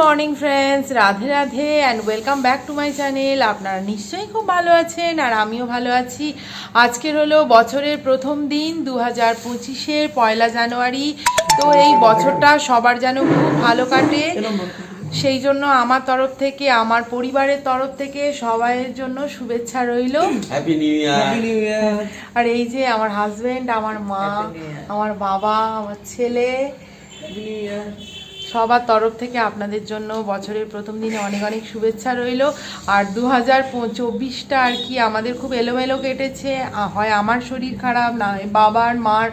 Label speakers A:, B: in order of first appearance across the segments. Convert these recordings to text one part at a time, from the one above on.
A: Morning friends Radhe Radhe and welcome back to my channel আপনারা নিশ্চয়ই খুব ভালো আছেন আর আমিও ভালো আছি। আজকের হলো বছরের প্রথম দিন দু হাজার পঁচিশের পয়লা জানুয়ারি। তো এই বছরটা সবার যেন খুব ভালো কাটে। সেই জন্য আমার তরফ থেকে আমার পরিবারের তরফ থেকে সবাইয়ের জন্য শুভেচ্ছা রইল।
B: হ্যাপি নিউ ইয়ার
A: আর এই যে আমার হাজবেন্ড আমার মা আমার বাবা আমার ছেলে। সবার তরফ থেকে আপনাদের জন্য বছরের প্রথম দিনে অনেক অনেক শুভেচ্ছা রইল। আর দু হাজার চব্বিশটা আর কি আমাদের খুব এলোমেলো কেটেছে। হয় আমার শরীর খারাপ, না বাবার, মার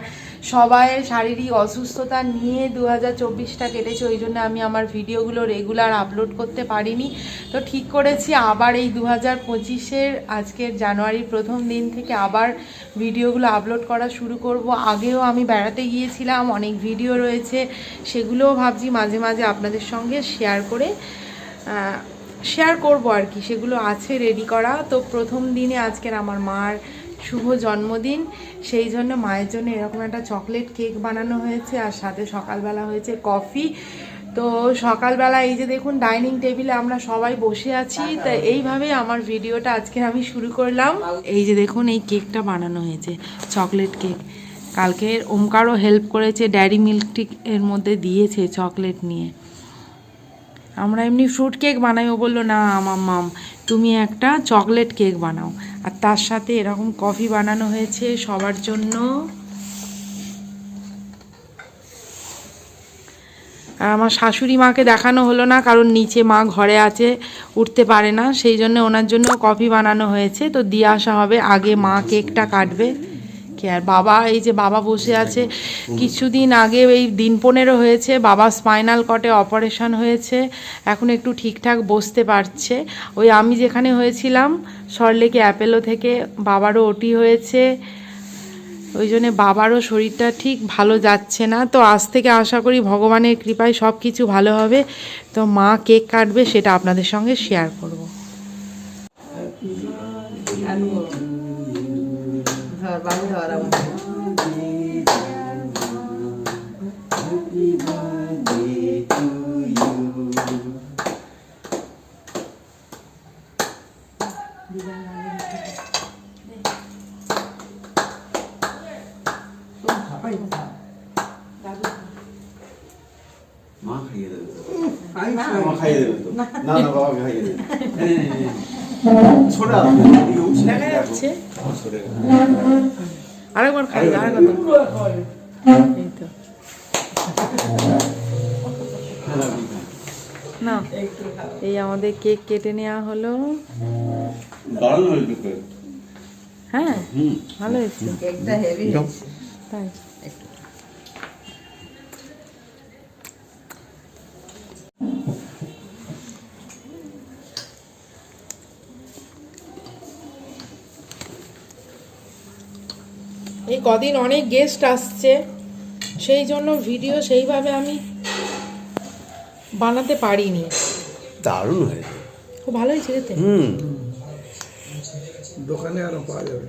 A: সবাই শারীরিক অসুস্থতা নিয়ে দু হাজার চব্বিশটা কেটেছে, ওই জন্য আমি আমার ভিডিওগুলো রেগুলার আপলোড করতে পারিনি। তো ঠিক করেছি, আবার এই দু হাজার পঁচিশের আজকের জানুয়ারির প্রথম দিন থেকে আবার ভিডিওগুলো আপলোড করা শুরু করব। আগেও আমি বেড়াতে গিয়েছিলাম, অনেক ভিডিও রয়েছে, সেগুলোও ভাবছি মাঝে মাঝে আপনাদের সঙ্গে শেয়ার করে শেয়ার করব আর কি, সেগুলো আছে রেডি করা। তো প্রথম দিনে আজকের আমার মার শুভ জন্মদিন। সেই জন্য মায়ের জন্য এরকম একটা চকলেট কেক বানানো হয়েছে আর সাথে সকালবেলা হয়েছে কফি। তো সকালবেলা এই যে দেখুন, ডাইনিং টেবিলে আমরা সবাই বসে আছি। তা এইভাবে আমার ভিডিওটা আজকে আমি শুরু করলাম। এই যে দেখুন, এই কেকটা বানানো হয়েছে, চকলেট কেক। কালকে ওমকারও হেল্প করেছে ড্যারি মিল্ক এর মধ্যে দিয়েছে চকলেট নিয়ে। আমরা এমনি ফ্রুট কেক বানাই, ও বলল, না আমার মাম, তুমি একটা চকলেট কেক বানাও। আর তার সাথে এরকম কফি বানানো হয়েছে সবার জন্য। আর আমার শাশুড়ি মাকে দেখানো হলো না, কারণ নিচে মা ঘরে আছে, উঠতে পারে না। সেই জন্য ওনার জন্য কফি বানানো হয়েছে। তো দিয়ে আসা হবে, আগে মা কেকটা কাটবে। কে আর বাবা এই যে বাবা বসে আছে কিছুদিন আগে এই দিন পনেরো হয়েছে বাবা স্পাইনাল কটে অপারেশন হয়েছে এখন একটু ঠিকঠাক বসতে পারছে। ওই আমি যেখানে হয়েছিলাম সরলেকে অ্যাপেলো থেকে বাবারও ওটি হয়েছে ওই জন্যে বাবারও শরীরটা ঠিক ভালো যাচ্ছে না। তো আজ থেকে আশা করি ভগবানের কৃপায় সব কিছু ভালো হবে। তো মা কেক কাটবে সেটা আপনাদের সঙ্গে শেয়ার করব।
C: ধর বাবু ধর আমার
B: মা খাইয়ে দেবে মা খাইয়ে দেবে তো। না না বাবাকে খাইয়ে দেবে। ছোড়া
A: দেখা কেক কেটে নেওয়া হলো।
B: দারুণ হয়েছে
A: হ্যাঁ ভালো হয়েছে।
C: কেকটা হেভি
A: তাই। এই কদিন অনেক গেস্ট আসছে সেই জন্য ভিডিও সেইভাবে আমি বানাতে পারিনি।
B: দারুণ হয়েছে।
A: খুব ভালো হয়েছে খেতে
B: হুম।
D: দোকানে আরও পাওয়া যাবে।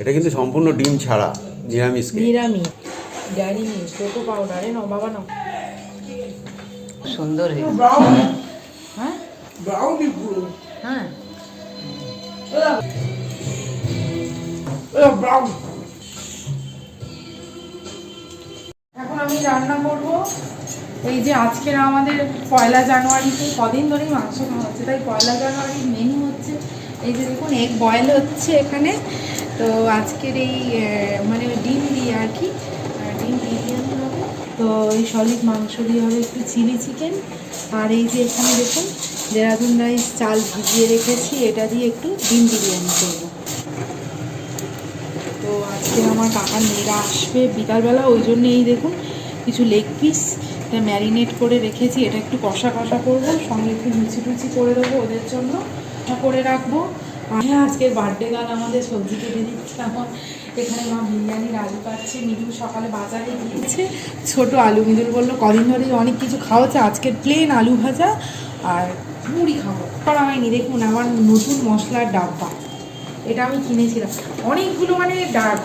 B: এটা কিন্তু সম্পূর্ণ ডিম ছাড়া নিরামিষ।
A: নিরামিষ ড্যারি মিল্ক কোকো পাউডারে নাও বাবা নাও।
C: সুন্দর হয়েছে।
A: হ্যাঁ?
D: ব্রাউনি পুরো।
A: হ্যাঁ।
D: ব্রাউন।
A: এখন আমি রান্না করব। এই যে আজকের আমাদের পয়লা জানুয়ারিতে কদিন ধরেই মাংস খাওয়া হচ্ছে, তাই পয়লা জানুয়ারির মেনু হচ্ছে, এই যে দেখুন এগ বয়েল হচ্ছে এখানে। তো আজকের এই মানে ডিম দিয়ে আর কি ডিম বিরিয়ানি হবে তো এই সলিড মাংস দিয়ে হবে একটু চিলি চিকেন। আর এই যে এখানে দেখুন, দেরাদুন রাইস চাল ভিজিয়ে রেখেছি, এটা দিয়ে একটু ডিম বিরিয়ানি করব। তো আজকে আমার কাকার মেয়েরা আসবে বিকালবেলা, ওই জন্য এই দেখুন, কিছু লেগ পিস এটা ম্যারিনেট করে রেখেছি, এটা একটু কষা কষা করব, সঙ্গে একটু লুচি টুচি করে দেবো ওদের জন্য করে রাখব। হ্যাঁ আজকের বার্থডে গান আমাদের সবজি কেটে দিচ্ছে আমার এখানে মা বিরিয়ানির আলু কাটছে মিদুল সকালে বাজারে গিয়েছে। ছোট আলু মিদুল বলল, কদিন ধরে অনেক কিছু খাওয়াচ্ছে, আজকের প্লেন আলু ভাজা আর মুড়ি খাব। করা হয়নি, দেখুন আমার নতুন মশলার ডাব্বা। এটা আমি কিনেছিলাম। অনেকগুলো মানে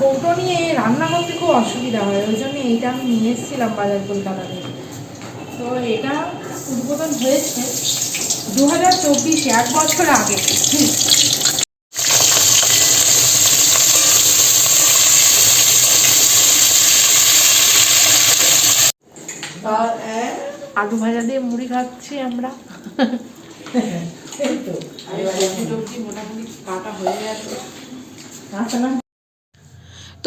A: কৌটো নিয়ে রান্না করতে খুব অসুবিধা হয়, ওই জন্য এইটা আমি নিয়ে এসেছিলাম বাজার কলকাতা থেকে। তো এটা উদ্বোধন হয়েছে দু হাজার চব্বিশে এক বছর আগে। হুম। আলু ভাজা দিয়ে মুড়ি খাচ্ছি আমরা।
C: এই তো
A: সবজি টবজি মোটামুটি কাটা হয়ে গেছে।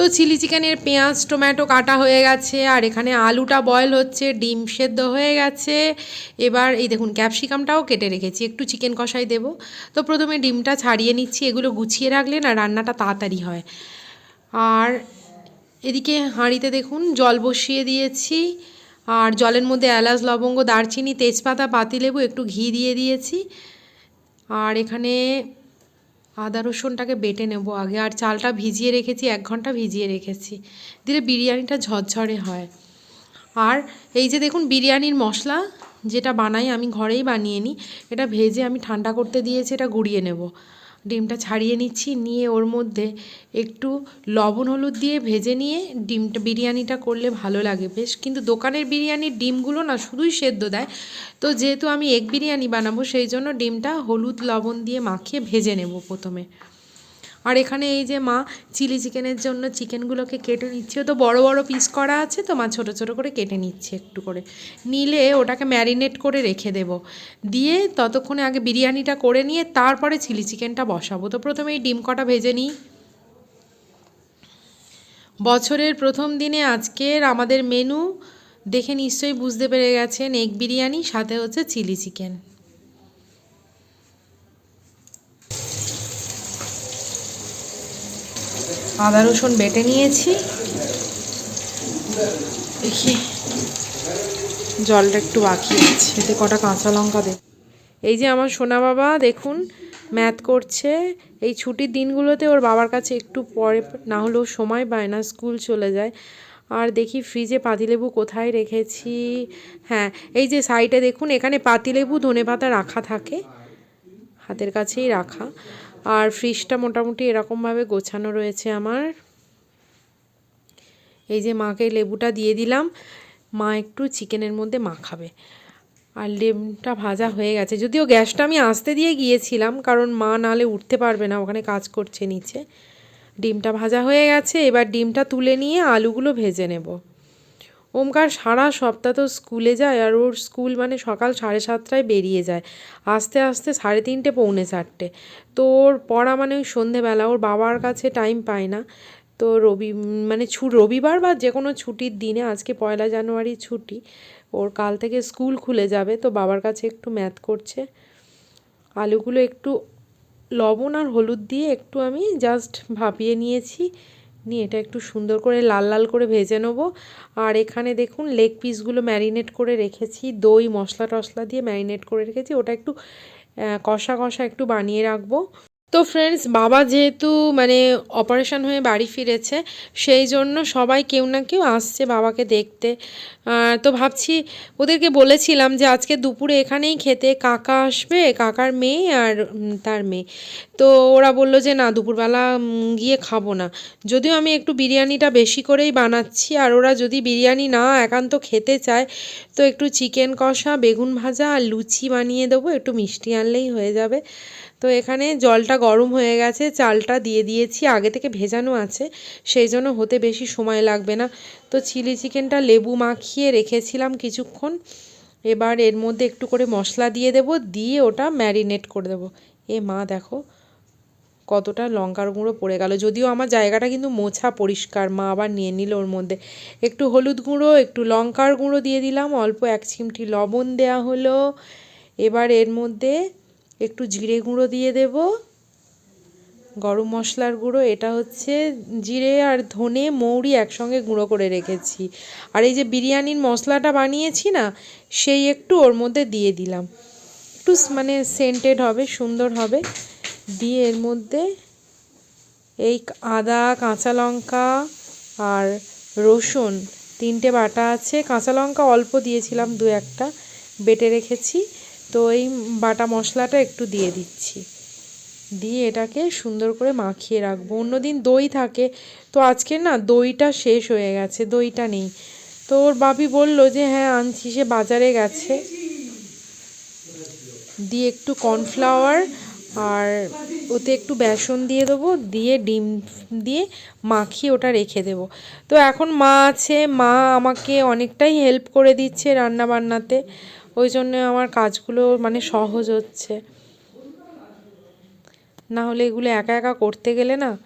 A: তো চিলি চিকেনের পেঁয়াজ, টমেটো কাটা হয়ে গেছে, আর এখানে আলুটা বয়েল হচ্ছে, ডিম সেদ্ধ হয়ে গেছে। এবার এই দেখুন ক্যাপসিকামটাও কেটে রেখেছি, একটু চিকেন কষাই দেব। তো প্রথমে ডিমটা ছাড়িয়ে নিচ্ছি, এগুলো গুছিয়ে রাখলে না রান্নাটা তাড়াতাড়ি হয়। আর এদিকে হাঁড়িতে দেখুন, জল বসিয়ে দিয়েছি। আর জলের মধ্যে এলাচ, লবঙ্গ, দারচিনি, তেজপাতা, পাতিলেবু, একটু ঘি দিয়ে দিয়েছি। আর এখানে আদা রসুনটাকে বেটে নেব আগে। আর চালটা ভিজিয়ে রেখেছি, এক ঘণ্টা ভিজিয়ে রেখেছি। দিলে বিরিয়ানিটা ঝরঝরে হয়। আর এই যে দেখুন বিরিয়ানির মশলা যেটা বানাই, আমি ঘরেই বানিয়ে নিই। এটা ভেজে আমি ঠান্ডা করতে দিয়েছি, এটা গুঁড়িয়ে নেব। ডিমটা ছাড়িয়ে নিচ্ছি, নিয়ে ওর মধ্যে একটু লবণ হলুদ দিয়ে ভেজে নিয়ে ডিমটা, বিরিয়ানিটা করলে ভালো লাগে। বেশ, কিন্তু দোকানের বিরিয়ানির ডিমগুলো না শুধুই সেদ্ধ দেয়। তো যেহেতু আমি এগ বিরিয়ানি বানাবো, সেই জন্য ডিমটা হলুদ, লবণ দিয়ে মাখিয়ে ভেজে নেব প্রথমে। আর এখানে এই যে মা চিলি চিকেনের জন্য চিকেনগুলোকে কেটে নিচ্ছে। তো বড় বড় পিস করা আছে তো মা ছোট ছোট করে কেটে নিচ্ছে একটু করে। নিলে ওটাকে ম্যারিনেট করে রেখে দেব। দিয়ে ততক্ষণে আগে বিরিয়ানিটা করে নিয়ে তারপরে চিলি চিকেনটা বসাবো। তো প্রথমে এই ডিম কটা ভেজে নিই। বছরের প্রথম দিনে আজকের আমাদের মেনু দেখে নিশ্চয়ই বুঝতে পেরে গেছেন এগ বিরিয়ানি, সাথে হচ্ছে চিলি চিকেন। আদা রসুন বেটে নিয়েছি। দেখি। জলটা একটু বাকি আছে। এতে কটা কাঁচা লঙ্কা দেব। এই যে আমার সোনা বাবা, দেখুন, ম্যাথ করছে। এই ছুটির দিনগুলোতে ওর বাবার কাছে একটু পরে, না হলেও সময় পায় না, স্কুল চলে যায়। আর দেখি ফ্রিজে পাতিলেবু কোথায় রেখেছি? হ্যাঁ এই যে সাইডে দেখুন, এখানে পাতিলেবু ধনেপাতা রাখা থাকে। হাতের কাছেই রাখা। আর ফ্রিজটা মোটামুটি এরকমভাবে গোছানো রয়েছে আমার। এই যে মাকে লেবুটা দিয়ে দিলাম, মা একটু চিকেনের মধ্যে মাখাবে। আর লেবুটা ভাজা হয়ে গেছে। যদিও গ্যাসটা আমি আসতে দিয়ে গিয়েছিলাম, কারণ মা নালে উঠতে পারবে না, ওখানে কাজ করছে নিচে। ডিমটা ভাজা হয়ে গেছে, এবার ডিমটা তুলে নিয়ে আলুগুলো ভেজে নেব। ওমকার সারা সপ্তাহ তো স্কুলে যায় আর ওর স্কুল মানে সকাল সাড়ে সাতটায় বেরিয়ে যায়। আস্তে আস্তে সাড়ে তিনটে, পৌনে চারটে। তো ওর পড়া মানে ওই সন্ধেবেলা, ওর বাবার কাছে টাইম পায় না। তো রবি মানে ছু, রবিবার বা যে কোনো ছুটির দিনে, আজকে পয়লা জানুয়ারি ছুটি, ওর কাল থেকে স্কুল খুলে যাবে। তো বাবার কাছে একটু ম্যাথ করছে। আলুগুলো একটু লবণ আর হলুদ দিয়ে একটু আমি জাস্ট ভাপিয়ে নিয়েছি। নিয়ে এটা একটু সুন্দর করে লাল লাল করে ভেজে নেব। আর এখানে দেখুন লেগ পিসগুলো ম্যারিনেট করে রেখেছি। দই, মশলা টশলা দিয়ে ম্যারিনেট করে রেখেছি। ওটা একটু কষা কষা একটু বানিয়ে রাখব। তো ফ্রেন্ডস বাবা যেহেতু মানে অপারেশন হয়ে বাড়ি ফিরেছে, সেই জন্য সবাই কেউ না কেউ আসছে বাবাকে দেখতে। তো ভাবছি ওদেরকে বলেছিলাম যে আজকে দুপুরে এখানেই খেতে কাকা আসবে, কাকার মেয়ে আর তার মেয়ে। তো ওরা বলল যে না, দুপুরবেলা গিয়ে খাব না। যদিও আমি একটু বিরিয়ানিটা বেশি করেই বানাচ্ছি, আর ওরা যদি বিরিয়ানি না একান্ত খেতে চায়, তো একটু চিকেন কষা, বেগুন ভাজা আর লুচি বানিয়ে দেবো, একটু মিষ্টি আনলেই হয়ে যাবে। তো এখানে জলটা গরম হয়ে গেছে, চালটা দিয়ে দিয়েছি, আগে থেকে ভেজানো আছে, সেই জন্য হতে বেশি সময় লাগবে না। তো চিলি চিকেনটা লেবু মাখিয়ে রেখেছিলাম কিছুক্ষণ, এবার এর মধ্যে একটু করে মশলা দিয়ে দেব, দিয়ে ওটা ম্যারিনেট করে দেবো। এ মা, দেখো কতটা লঙ্কার গুঁড়ো পড়ে গেল, যদিও আমার জায়গাটা কিন্তু মোছা পরিষ্কার, মা আবার নিয়ে নিল ওর মধ্যে। একটু হলুদ গুঁড়ো, একটু লঙ্কার গুঁড়ো দিয়ে দিলাম, অল্প এক চিমটি লবণ দেওয়া হলো, এবার এর মধ্যে একটু জিরে গুঁড়ো দিয়ে দেব। গরম মশলার গুঁড়ো, এটা হচ্ছে জিরে আর ধনে, মৌরি একসঙ্গে গুঁড়ো করে রেখেছি। আর এই যে বিরিয়ানির মশলাটা বানিয়েছি না, সেই একটু ওর মধ্যে দিয়ে দিলাম। একটু মানে সেন্টেড হবে, সুন্দর হবে। দিয়ে এর মধ্যে এই আদা, কাঁচা লঙ্কা আর রসুন, তিনটে বাটা আছে। কাঁচা লঙ্কা অল্প দিয়েছিলাম দু একটা, বেটে রেখেছি। তো এই বাটা মশলাটা একটু দিয়ে দিচ্ছি। দিয়ে এটাকে সুন্দর করে মাখিয়ে রাখব। অন্যদিন দই থাকে। তো আজকে না দইটা শেষ হয়ে গেছে, দইটা নেই। তো ওর বাপি বলল যে হ্যাঁ আনছি, সে বাজারে গেছে। দিয়ে একটু কর্নফ্লাওয়ার আর ওতে একটু বেসন দিয়ে দেবো, দিয়ে ডিম দিয়ে মাখিয়ে ওটা রেখে দেবো। তো এখন মা আছে, মা আমাকে অনেকটাই হেল্প করে দিচ্ছে রান্না বান্নাতে ওই জন্য আমার কাজগুলো মানে সহজ হচ্ছে। না হলে এগুলো একা একা করতে গেলে না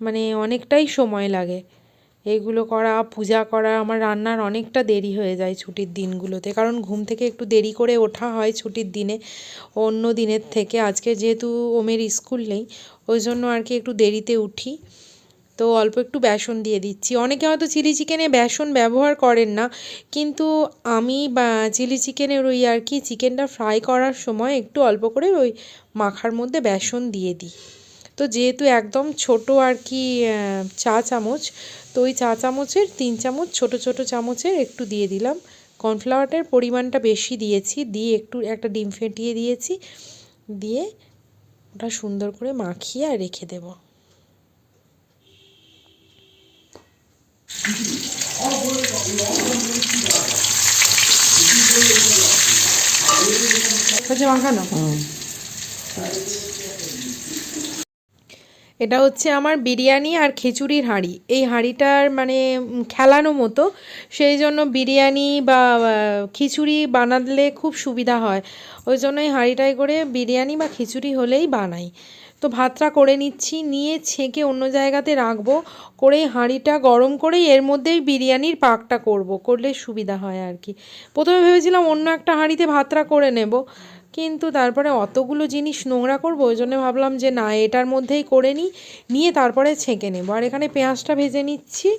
A: মানে অনেকটাই সময় লাগে। এগুলো করা, পূজা করা, আমার রান্নার অনেকটা দেরি হয়ে যায় ছুটির দিনগুলোতে। কারণ ঘুম থেকে একটু দেরি করে ওঠা হয় ছুটির দিনে। অন্য দিনের থেকে। আজকে যেহেতু ওমের স্কুল নেই, ওই জন্য আর কি একটু দেরিতে উঠি। তো অল্প একটু বেসন দিয়ে দিচ্ছি। অনেকে হয়তো চিলি চিকেনে বেসন ব্যবহার করেন না, কিন্তু আমি বা চিলি চিকেনের ওই আর কি চিকেনটা ফ্রাই করার সময় একটু অল্প করে ওই মাখার মধ্যে বেসন দিয়ে দিই। তো যেহেতু একদম ছোট আর কি চা চামচ, তো ওই চা চামচের তিন চামচ, ছোট ছোট চামচের একটু দিয়ে দিলাম। কর্নফ্লাওয়ারের পরিমাণটা বেশি দিয়েছি, দিয়ে একটু একটা ডিম ফেটিয়ে দিয়েছি। দিয়ে ওটা সুন্দর করে মাখিয়ে আর রেখে দেবো হচ্ছে মাখানো এটা হচ্ছে আমার বিরিয়ানি আর খিচুড়ির হাঁড়ি। এই হাঁড়িটার মানে খেলানো মতো। সেই জন্য বিরিয়ানি বা খিচুড়ি বানালে খুব সুবিধা হয়। ওই জন্য এই হাঁড়িটায় করে বিরিয়ানি বা খিচুড়ি হলেই বানাই। তো ভাতটা করে নিচ্ছি, নিয়ে ছেঁকে অন্য জায়গাতে রাখব। করে হাঁড়িটা গরম করেই এর মধ্যেই বিরিয়ানির পাকটা করব, করলে সুবিধা হয় আর কি। প্রথমে ভেবেছিলাম অন্য একটা হাঁড়িতে ভাতটা করে নেব, কিন্তু তারপরে অতগুলো জিনিস নোংরা করব, ওই জন্য ভাবলাম যে না, এটার মধ্যেই করে নিই, নিয়ে তারপরে ছেঁকে নেব। আর এখানে পেঁয়াজটা ভেজে নিচ্ছি।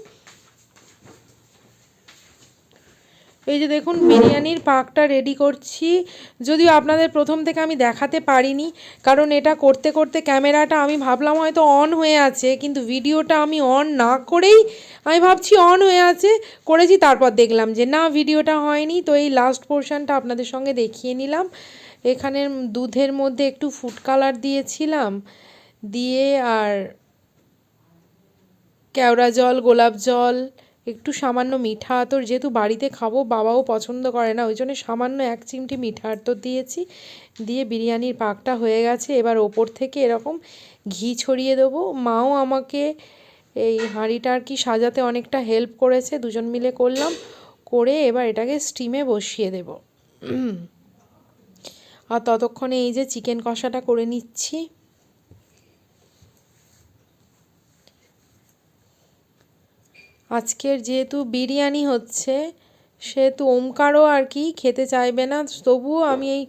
A: এই যে দেখুন, বিরিয়ানির পাকটা রেডি করছি। যদিও আপনাদের প্রথম থেকে আমি দেখাতে পারিনি, কারণ এটা করতে করতে ক্যামেরাটা আমি ভাবলাম হয়তো অন হয়ে আছে, কিন্তু ভিডিওটা আমি অন না করেই আমি ভাবছি অন হয়ে আছে, করেছি, তারপর দেখলাম যে না, ভিডিওটা হয়নি। তো এই লাস্ট পোর্শনটা আপনাদের সঙ্গে দেখিয়ে নিলাম। এখানে দুধের মধ্যে একটু ফুড কালার দিয়েছিলাম, দিয়ে আর কেওড়া জল, গোলাপ জল একটু সামান্য মিঠা আতর যেহেতু বাড়িতে খাব, বাবাও পছন্দ করে না, ওই জন্য সামান্য এক চিমটি মিঠা আতর দিয়েছি। দিয়ে বিরিয়ানির পাকটা হয়ে গেছে, এবার ওপর থেকে এরকম ঘি ছড়িয়ে দেবো। মাও আমাকে এই হাঁড়িটা আর কি সাজাতে অনেকটা হেল্প করেছে, দুজন মিলে করলাম। করে এবার এটাকে স্টিমে বসিয়ে দেবো। আর ততক্ষণে এই যে চিকেন কষাটা করে নিচ্ছি। আজকের যেহেতু বিরিয়ানি হচ্ছে, সেহেতু ওমকারও আর কি খেতে চাইবে না। তবুও আমি এই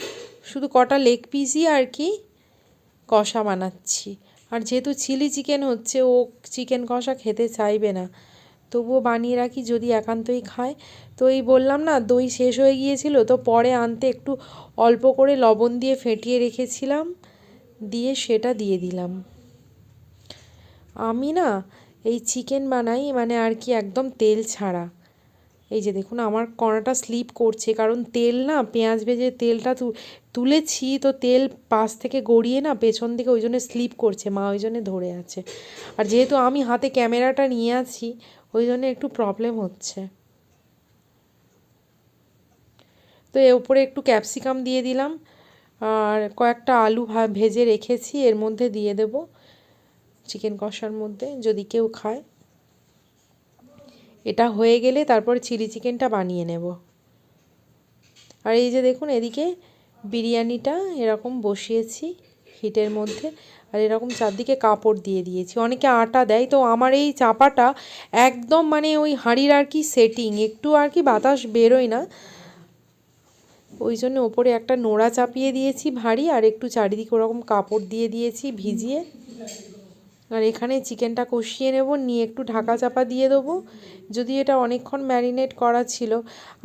A: শুধু কটা লেগ পিসই আর কি কষা বানাচ্ছি। আর যেহেতু চিলি চিকেন হচ্ছে, ও চিকেন কষা খেতে চাইবে না। তবুও বানিয়ে রাখি যদি একান্তই খায়। তো এই বললাম না, দই শেষ হয়ে গিয়েছিল, তো পরে আনতে একটু অল্প করে লবণ দিয়ে ফেটিয়ে রেখেছিলাম, দিয়ে সেটা দিয়ে দিলাম। আমি না এই চিকেন বানাই মানে আর কি একদম তেল ছাড়া। এই যে দেখুন, আমার কড়াটা স্লিপ করছে, কারণ তেল না, পেঁয়াজ ভেজে তেলটা তুলেছি, তো তেল পাশ থেকে গড়িয়ে না পেছন দিকে ওই জন্য স্লিপ করছে, মা ওই জন্য ধরে আছে। আর যেহেতু আমি হাতে ক্যামেরাটা নিয়ে আছি, ওই জন্য একটু প্রবলেম হচ্ছে। তো এর উপরে একটু ক্যাপসিকাম দিয়ে দিলাম, আর কয়েকটা আলু ভেজে রেখেছি, এর মধ্যে দিয়ে দেব। চিকেন কষার মধ্যে যদি কেউ খায়, এটা হয়ে গেলে তারপর চিলি চিকেনটা বানিয়ে নেব। আর এই যে দেখুন, এদিকে বিরিয়ানিটা এরকম বসিয়েছি হিটের মধ্যে, আর এরকম চারদিকে কাপড় দিয়ে দিয়েছি। অনেকে আটা দেয়, তো আমার এই চাপাটা একদম মানে ওই হাঁড়ির আর কি সেটিং একটু আর কি বাতাস বেরোয় না। ওই জন্য ওপরে একটা নোড়া চাপিয়ে দিয়েছি ভারী, আর একটু চারিদিকে ওরকম কাপড় দিয়ে দিয়েছি ভিজিয়ে। আর এখানে চিকেনটা কষিয়ে নেব, নিয়ে একটু ঢাকা চাপা দিয়ে দেবো। যদি এটা অনেকক্ষণ ম্যারিনেট করা ছিল।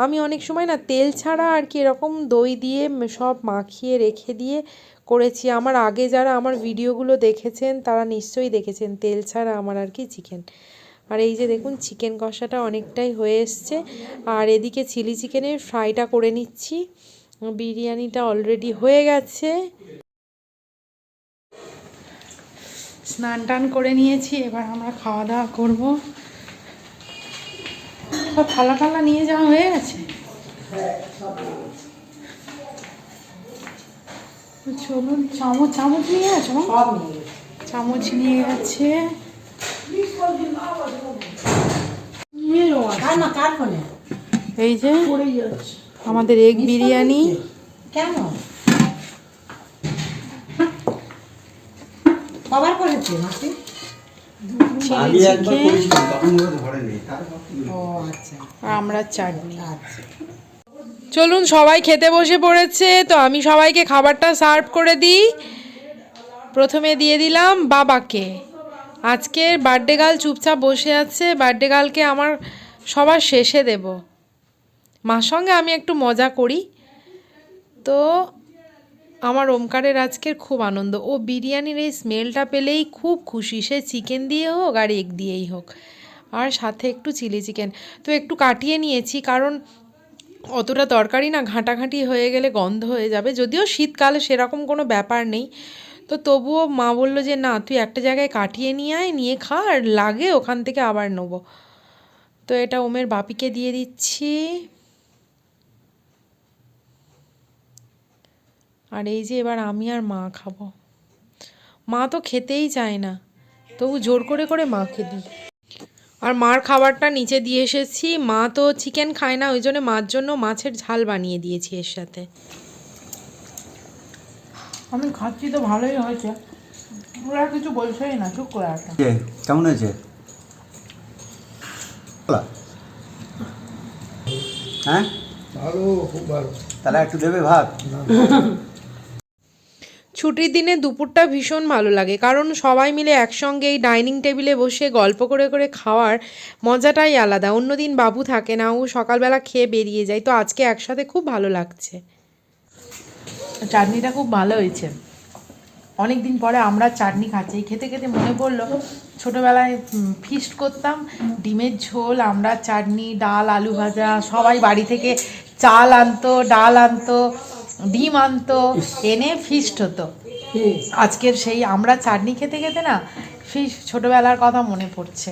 A: আমি অনেক সময় না তেল ছাড়া আর কি এরকম দই দিয়ে সব মাখিয়ে রেখে দিয়ে করেছি। আমার আগে যারা আমার ভিডিওগুলো দেখেছেন, তারা নিশ্চয়ই দেখেছেন তেল ছাড়া আমার আর কি চিকেন। আর এই যে দেখুন, চিকেন কষাটা অনেকটাই হয়ে এসছে। আর এদিকে চিলি চিকেনের ফ্রাইটা করে নিচ্ছি। বিরিয়ানিটা অলরেডি হয়ে গেছে। স্নান টান করে নিয়েছি এবার আমরা খাওয়া দাওয়া করব। সব থালা টালা নিয়ে যাওয়া হয়ে গেছে। চলুন চামচ চামচ নিয়ে গেছে। চামচ নিয়ে গেছে। এই যে আমাদের এগ বিরিয়ানি।
C: কেন? কবার করেছে মাসি?
B: আমি একবার করেছিলাম তখন ওরা ধরেনি তারপর
C: ও আচ্ছা।
A: আমরা চাটনি।
C: আচ্ছা।
A: চলুন সবাই খেতে বসে পড়েছে তো আমি সবাইকে খাবারটা সার্ভ করে দিই। প্রথমে দিয়ে দিলাম বাবাকে। আজকের বার্থডে গার্ল চুপচাপ বসে আছে বার্থডে গার্লকে আমার সবার শেষে দেব। মার সঙ্গে আমি একটু মজা করি। তো আমার ওমকারের আজকের খুব আনন্দ। ও বিরিয়ানির এই স্মেলটা পেলেই খুব খুশি। সে চিকেন দিয়ে হোক আর এগ দিয়েই হোক। আর সাথে একটু চিলি চিকেন। তো একটু কাটিয়ে নিয়েছি কারণ অতটা তরকারি না, ঘাঁটাঘাঁটি হয়ে গেলে গন্ধ হয়ে যাবে। যদিও শীতকালে সেরকম কোনো ব্যাপার নেই। তো তবুও মা বলল যে, না, তুই একটা জায়গায় কাটিয়ে নিয়ে আয়, নিয়ে খা আর লাগে, ওখান থেকে আবার নেব। তো এটা ওমের বাপিকে দিয়ে দিচ্ছি। আর এই যে এবার আমি আর মা খাব। মা তো খেতেই চায় না তবু জোর করে করে মাকে দিই। আর মার খাবারটা নিচে দিয়ে এসেছি। মা তো চিকেন খায় না ওই জন্য মার জন্য মাছের ঝাল বানিয়ে দিয়েছি এর সাথে। আমি খাচ্ছি তো ভালোই হয়েছে। ওরা কিছু বলছেই না চুপ করে
B: কে, কেমন হয়েছে? হ্যাঁ?
D: ভালো খুব ভালো।
B: তাহলে একটু দেবে ভাত?
A: ছুটির দিনে দুপুরটা ভীষণ ভালো লাগে, কারণ সবাই মিলে একসঙ্গে এই ডাইনিং টেবিলে বসে গল্প করে করে খাওয়ার মজাটাই আলাদা। অন্যদিন বাবু থাকে না, ও সকালবেলা খেয়ে বেরিয়ে যায়, তো আজকে একসাথে খুব ভালো লাগছে। চাটনিটা খুব ভালো হয়েছে। অনেক দিন পরে আমরা চাটনি খাচ্ছি। খেতে খেতে মনে পড়ল, ছোটোবেলায় ফিস্ট করতাম, ডিমের ঝোল, আমরা চাটনি, ডাল, আলু ভাজা, সবাই বাড়ি থেকে চাল আনতো, ডাল আনতো ডিম আনতো এনে ফিস্ট হতো। আজকের সেই আমরা চাটনি খেতে খেতে না সেই ছোটোবেলার কথা মনে পড়ছে।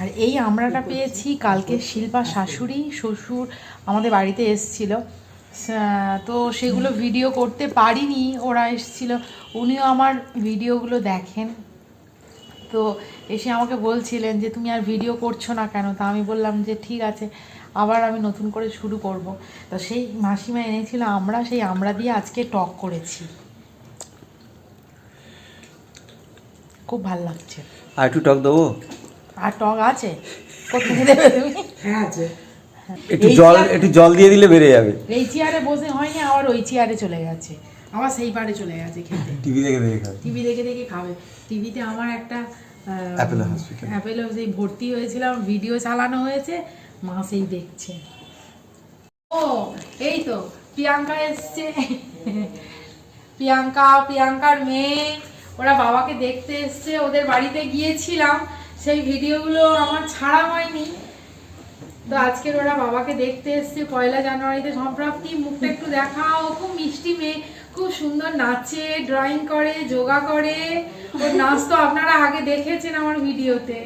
A: আর এই আমরাটা পেয়েছি কালকে শিল্পা শাশুড়ি শ্বশুর আমাদের বাড়িতে এসছিল। তো সেগুলো ভিডিও করতে পারিনি ওরা এসছিল। উনিও আমার ভিডিওগুলো দেখেন। তো এসে আমাকে বলছিলেন যে তুমি আর ভিডিও করছ না কেন? তা আমি বললাম যে ঠিক আছে। আবার আমি নতুন করে শুরু করব। তো সেই মাসিমা এনেছিল আমরা সেই আমরা দিয়ে আজকে টক করেছি। খুব ভালো লাগছে।
B: আর একটু টক দেবো?
A: আর টক আছে? কোথায় দেবে তুমি?
C: হ্যাঁ আছে।
B: একটু
A: এই
B: জল একটু জল দিয়ে দিলে বেড়ে যাবে।
A: এই চেয়ারে বসে হয়নি আবার ওই চেয়ারে চলে গেছে। আবার সেই পারে চলে গেছে খেতে।
B: টিভি দেখে দেখে খাবে।
A: টিভি দেখে দেখে খাবে। টিভিতে আমার একটা
B: অ্যাপেলো হসপিটাল।
A: অ্যাপেলো সেই ভর্তি হয়েছিলাম ভিডিও চালানো হয়েছে। মা সেই দেখছে। ও, এই তো প্রিয়াঙ্কা এসছে। প্রিয়াঙ্কা, প্রিয়াঙ্কার মেয়ে, ওরা বাবাকে দেখতে এসছে। ওদের বাড়িতে গিয়েছিলাম। সেই ভিডিওগুলো আমার ছাড়া হয়নি। তো আজকের ওরা বাবাকে দেখতে এসছে পয়লা জানুয়ারিতে। সম্প্রাপ্তি, মুখটা একটু দেখাও। খুব মিষ্টি মেয়ে, খুব সুন্দর নাচে ড্রয়িং করে, যোগা করে। ওর নাচ তো আপনারা আগে দেখেছেন আমার ভিডিওতে।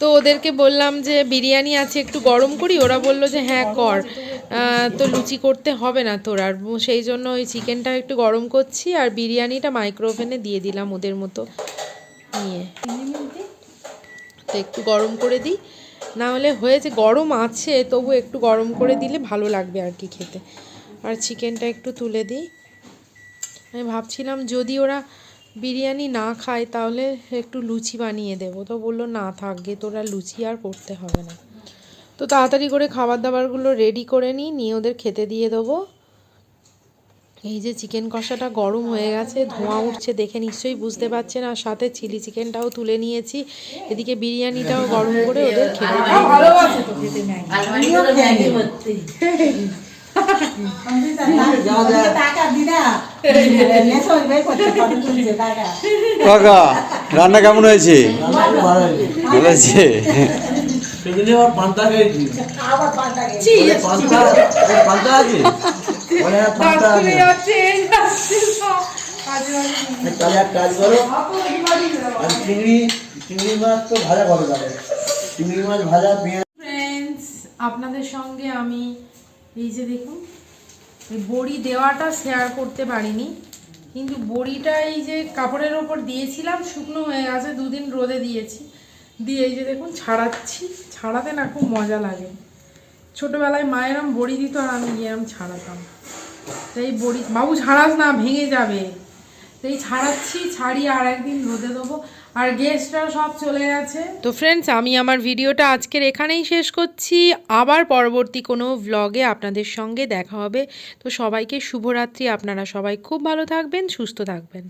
A: তো ওদেরকে বললাম যে বিরিয়ানি আছে, একটু গরম করি। ওরা বলল যে হ্যাঁ কর। তো লুচি করতে হবে না তোর। আর সেই জন্য ওই চিকেনটা একটু গরম করছি আর বিরিয়ানিটা মাইক্রো ওভেনে দিয়ে দিলাম ওদের মতো নিয়ে। তো একটু গরম করে দিই। না হলে হয়েছে, গরম আছে, তবু একটু গরম করে দিলে ভালো লাগবে আর কি খেতে। আর চিকেনটা একটু তুলে দিই। আমি ভাবছিলাম যদি ওরা বিরিয়ানি না খায় তাহলে একটু লুচি বানিয়ে দেবো। তো বলল না থাকবে তোরা লুচি আর করতে হবে না। তো তাড়াতাড়ি করে খাবার দাবারগুলো রেডি করে নিই নিয়ে ওদের খেতে দিয়ে দেবো। এই যে চিকেন কষাটা গরম হয়ে গেছে ধোঁয়া উঠছে দেখে নিশ্চয়ই বুঝতে পারছেন। আর সাথে চিলি চিকেনটাও তুলে নিয়েছি। এদিকে বিরিয়ানিটাও গরম করে ওদের খেতে
B: কাকা রান্না কেমন হয়েছে? ভালো হয়েছে
E: সেদিনে আবার পান্তা খেয়েছি।
C: আবার পাল্টা গেছে
E: পান্তা পান্তা আছে? বলে হ্যাঁ, পান্তা আছে। তাহলে এক কাজ করো। আর চিংড়ি চিংড়ি মাছ তো ভাজা করো তাহলে চিংড়ি মাছ ভাজা পেঁয়াজ
A: ফ্রেন্ডস আপনাদের সঙ্গে আমি এই যে দেখুন বড়ি দেওয়াটা শেয়ার করতে পারিনি, কিন্তু বড়িটা এই যে কাপড়ের ওপর দিয়েছিলাম, শুকনো হয়ে গেছে, দুদিন রোদে দিয়েছি। দিয়ে এই যে দেখুন, ছাড়াচ্ছি। ছাড়াতে না খুব মজা লাগে। ছোটোবেলায় মায়েরাম বড়ি দিত আর আমি গিয়েরাম ছাড়াতাম। তো এই বড়ি, বাবু ছাড়াস না, ভেঙে যাবে। তো এই ছাড়াচ্ছি, ছাড়িয়ে আর একদিন রোদে দেবো। আর গেস্টরাও সব চলে গেছে। তো ফ্রেন্ডস আমি আমার ভিডিওটা আজকের এখানেই শেষ করছি। আবার পরবর্তী কোনো ভ্লগে আপনাদের সঙ্গে দেখা হবে। তো সবাইকে শুভরাত্রি। আপনারা সবাই খুব ভালো থাকবেন, সুস্থ থাকবেন।